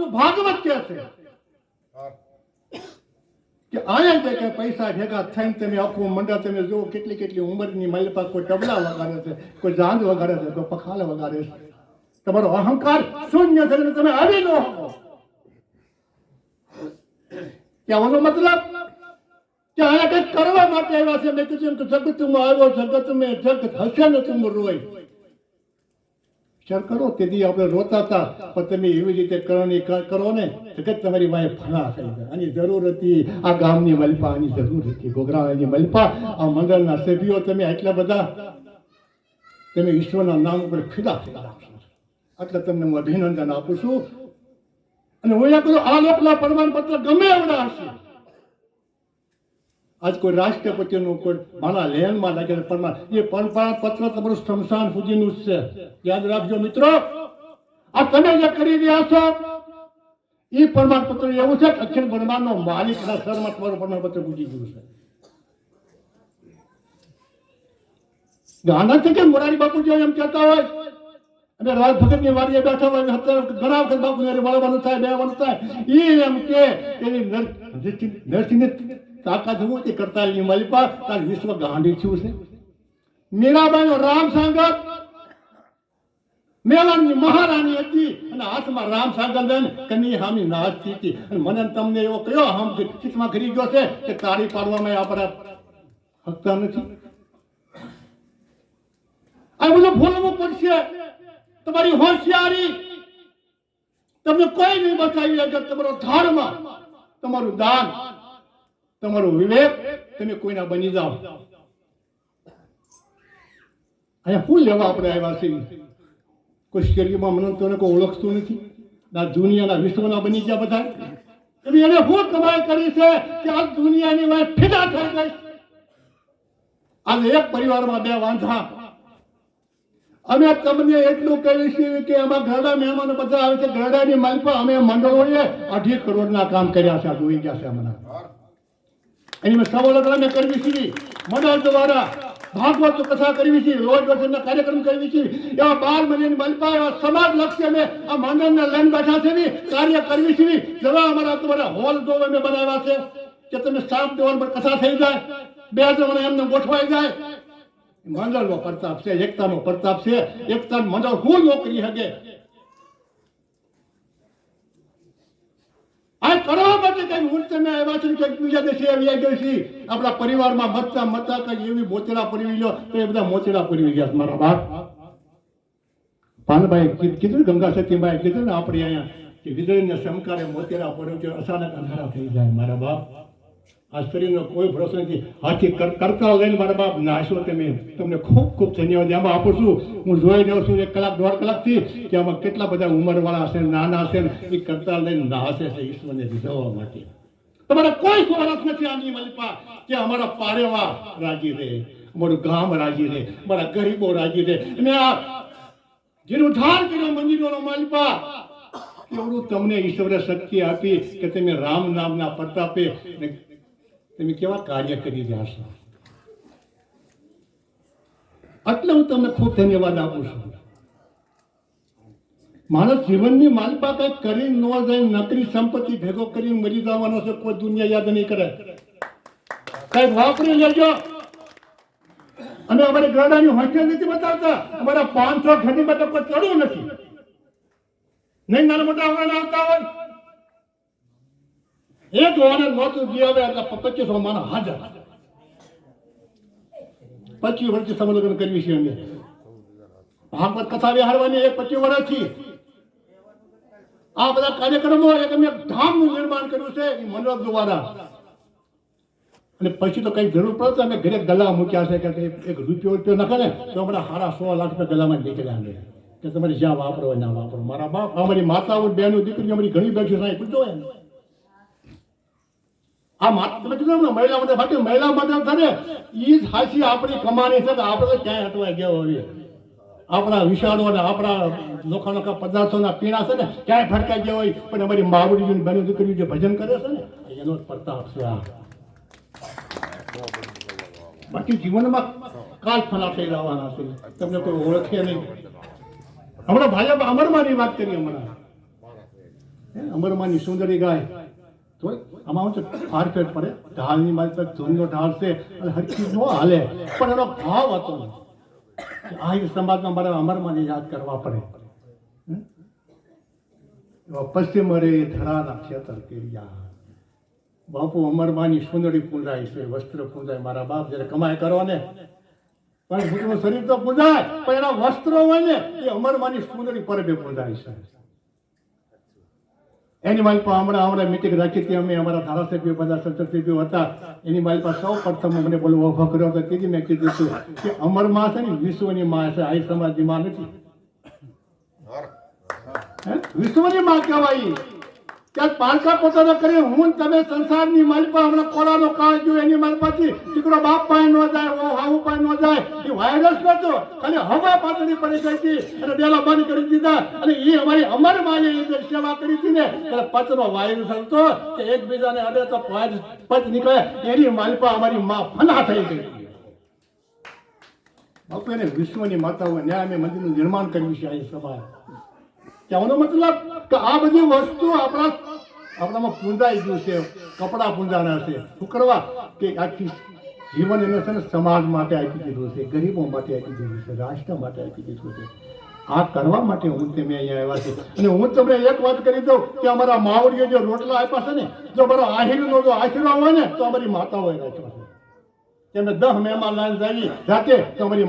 આપણું ભાગવત કે છે કે આયા જે કે પૈસા ભેગા થઈને તમે આખું મંડળ તમે જુઓ કેટલી કેટલી ઉંમરની મહિલા કોઈ તબલા વગાડે છે, કોઈ જાંજ વગાડે છે, કોઈ પખાલ વગાડે છે. તમારો અહંકાર શૂન્ય છે તમે આવી ન શકો કહેવાનો મતલબ કે અહીંયા કંઈક કરવા માટે આવ્યા છે. મેં કીધું કે જગતમાં આવ્યો જગત મેં જગત હશે ને તું રોય વિચાર કરો, તેથી આપણે રોતા હતા, પણ તમે એવી રીતે કરવાની કરો ને જગત તમારી વાય ફણા થઈ જાય આની જરૂર હતી, આ ગામની મલપા, આની જરૂર હતી. ગોગરાની મલપા, આ મંડળના સભ્યો, તમે આટલા બધા, તમે ઈશ્વરના નામ ઉપર ફિદા ફિદા એટલે તમને હું અભિનંદન આપું છું. અને હું અહીંયા કહું આ લોકના પ્રમાણપત્ર ગમે એવડા હશે. આજ કોઈ રાષ્ટ્રપતિનું કોઈ મારા લેનમાં લાગે છે પ્રમાણ એ પ્રમાણપત્ર તમારું સ્મશાન સુધીનું જ છે યાદ રાખજો મિત્રો આ તમે જે કરી રહ્યા છો એ પ્રમાણપત્ર એવું છે કે અખિલ બ્રહ્માંડનો માલિકના સ્તરમાં તમારું પ્રમાણપત્ર પૂછી ગયું છે. ગાના છે કે મોરારી બાપુ જે એમ કહેતા હોય? અને રાજ ભગતની વાડીએ બેઠા હોય અને અત્યારે ઘણા વખત બાપુ વળવાનું થાય બેવાનું થાય. એ એમ કે એની નર- નરસિંહ- નરસિંહની તાકાત હું તે કરતાલની મલિપા, તાર વિશ્વ ગાંડી છું છે. મીરાબાઈનો રામ સાગર મેવાડની મહારાણી હતી, અને હાથમાં રામ સાગર લઈને કની હામી નાચતી હતી. અને મને તમને એવો કયો હમ ચિત્તમાં ઘરી ગયો છે કે તાળી પાડવામાં આપણે હકતા નથી? આ બધું ભૂલવું પડશે. તમારી હોશિયારી તમને કોઈ નહીં બતાવી શકે. તમારો ધર્મ તમારું દાન તમારું વિવેક, તમે કોઈના બની જાઓ. અહીંયા શું લેવા આપણે આવ્યા છીએ. કોઈ શરીરમાં મને તને કોઈ ઓળખતું નથી. આ દુનિયાના વિશ્વના બની ગયા બધા. તમે એને શું કમાઈ કરી છે કે આ દુનિયાની વાત ફિદા થઈ ગઈ? આજે એક પરિવારમાં બે વાંધા. અમે તમને એટલું કહીએ છીએ કે એમાં ઘરડા મહેમાનો બધા આવે છે. ઘરડાની માલિકા અમે મંડળોએ અઢી કરોડના કામ કર્યા છે. આ જોઈ ગયા છે હમણાં મેં અમે કરવી છીએ. મંડળ દ્વારા ભાગવત કથા કરવી છે રોજ વર્ષના કાર્યક્રમ કરવી છે એવા બાર મહિનાની માલિકા એવા સમાજ લક્ષ્ય અમે આ મંડળને લઈને બેઠા છે કાર્ય કરવી છે જરા અમારા તમારા હોલ જો અમે બનાવ્યા છે કે તમે સાત દેવાલ પર કથા થઈ જાય, બે જણા એમને ગોઠવાઈ જાય. મંડળનો પ્રતાપ છે એકતાનો પ્રતાપ છે. એકતા મંડળ હું નોકરી હગે? આ કરવા માટે કઈ હું તમે આવ્યા છે કે બીજા દેશે આવી ગયો છે. આપણા પરિવારમાં મતતા મતતા કઈ એવી મોચેડા પડી લો, તો એ બધા મોચેડા પડી ગયા મારા બાપ. પાનભાઈ, કીધું ગંગા સતીભાઈ કીધું ને આપણે અહીંયા કે વીજળીને સમકારે મોતેરા પડ્યો છે, અચાનક અંધારા થઈ જાય મારા બાપ. આ શરીરનો કોઈ ભરોસો નથી. હાથી કરતા લઈને મારા બાપ નાશો તમે. તમને ખૂબ ખૂબ ધન્યવાદ. એમાં આપું છું, હું જોઈ રહ્યો છું, એક કલાક, દોઢ કલાકથી, કે આમાં કેટલા બધા ઉંમરવાળા હશે, નાના હશે, એ કરતા લઈને નાશે છે ઈશ્વરને રીઝવવા માટે. તમારા કોઈ સ્વાર્થ નથી આની મલિપા કે અમારા પારેવા રાજી રહે, અમારું ગામ રાજી રહે, અમારા ગરીબો રાજી રહે. અને આ જેનું ધાર કર્યો મંદિરોનો માલિપા એવડું તમને ઈશ્વરે શક્તિ આપી કે તમે રામ નામના પ્રતાપે તમે કેવા કાર્ય કરી રહ્યા છો? એટલે હું તમને ખૂબ ધન્યવાદ આપું છું. માણસ જીવનની માલપા કઈ કરી ન જાય, નકરી સંપત્તિ ભેગો કરીને મરી જવાનો છે, કોઈ દુનિયા યાદ નહીં કરે. કઈ વાપરી લેજો. અને અમારે ગરડાની હોસ્ટેલ નથી બતાવતા. અમારા પાંચસો ઘરની માટે કોઈ ચડવું નથી. નહીં, નાના મોટા આવતા હોય. એક ઓનર નહોતું જે હવે એટલે પચીસો માણસ હાજર. પચીસ વર્ષથી સમલગ્ન કરવી છે અમે ભાગવત કથા વિહારવાની એક પચીસ વર્ષથી. આ બધા કાર્યક્રમો એક અમે ધામનું નિર્માણ કર્યું છે, એ મંડળ દ્વારા. અને પછી તો કઈ જરૂર પડે તો અમે ઘરે ગલા મૂક્યા છે કે એક રૂપિયો રૂપિયો નાખે ને તો હમણાં હારા સો લાખ રૂપિયા ગલામાં નીકળ્યા અમે કે તમારે જ્યાં વાપરો ના વાપરો. મારા બાપ, અમારી માતાઓ, બહેનો, દીકરીઓ, અમારી ઘણી બેઠી છે પૂછો ને આ માત્ર તમે કીધું ને, મહિલા માટે બાકી મહિલા માટે છે ને, ઈ જ હાસી આપણી કમાણી છે ને, આપણે ક્યાંય હટવા ગયા હોઈએ. આપણા વિશાળો અને આપણા નોખા નોખા પદાર્થોના પીણા છે ને, ક્યાંય ફટકાઈ ગયા હોય, પણ અમારી માવડી બની દીકરી જે ભજન કરે છે ને, એનો જ પ્રતાપ છે આ. બાકી જીવનમાં કાલ ફલા થઈ રહેવાના છે. તમને કોઈ ઓળખે નહીં. હમણાં ભાઈ, અમરમાની વાત કરી હમણાં. અમરમાની સુંદરી ગાય. તો આમાં હું છે ફારફેટ પડે. ઢાળની મારી ધૂનનો ઢાળ છે અને હરકી ન હાલે. પણ એનો ભાવ હતો. આ સમાજમાં મારે અમરમાને યાદ કરવા પડે. પશ્ચિમ રે ધરાના ક્ષેત્ર કેરિયા. બાપુ અમરમાની સુંદરી પૂંજાય છે, વસ્ત્ર પૂંજાય મારા બાપ જ્યારે કમાય કરો ને પણ શરીર તો પૂંજાય પણ એના વસ્ત્રો હોય ને, એ અમરમાની સુંદરી પરબે પૂંજાય છે. એની મારી પાસે હમણાં હમણાં મિટિંગ રાખી હતી. અમે અમારા ધારાસભ્યો બધા સંસદસભ્યો હતા. એની મારી પાસે સૌ પ્રથમ મને બોલવો ઊભો કર્યો હતો. કીધી મેં કીધું છું કે અમરમાં છે ને વિશ્વની માં છે. આઈ સમાજની માં નથી. વિશ્વની માં કહેવાય. ત્યાં પારકા પોતાનો કરી, હું તમે સંસારની માલપા હમણાં કોરાનો કાળ જો એની માલપાથી દીકરો બાપ પાસે ન જાય હાઉ પાસે ન જાય, એ વાયરસ નતો ખાલી હવા પાતળી પડી ગઈ હતી, અને ડેલા બંધ કરી દીધા, અને એ અમારી અમર માને એ સેવા કરી હતી ને એટલે પચનો વાયરસ હતો કે એકબીજાને અડે તો પચ નીકળે, એની માલપા અમારી માં ફના થઈ ગઈ. એને વિશ્વની માતાઓ ન્યાય અમે મંદિરનું નિર્માણ કર્યું છે આ સમાજ કહેવાનો મતલબ કે આ બધી વસ્તુ આપણા આપણામાં પૂંજાઈ ગયું છે, કપડાં પૂંજાના છે. શું કરવા? કે આખી જીવન એને છે ને સમાજ માટે આપી દીધું છે, ગરીબો માટે આપી દીધું છે, રાષ્ટ્ર માટે આપી દીધું છે. આ કરવા માટે હું તમે અહીંયા આવ્યા છે. અને હું તમને એક વાત કરી દઉં કે અમારા માવડીએ જે રોટલા આપ્યા છે ને, જો મારો આહિરનો જો આશીર્વાદ હોય ને, તો અમારી માતાઓએ રાખ્યો છે. તેમને દહ મહેમાન લાઈન જાવી જાતે તો અમારી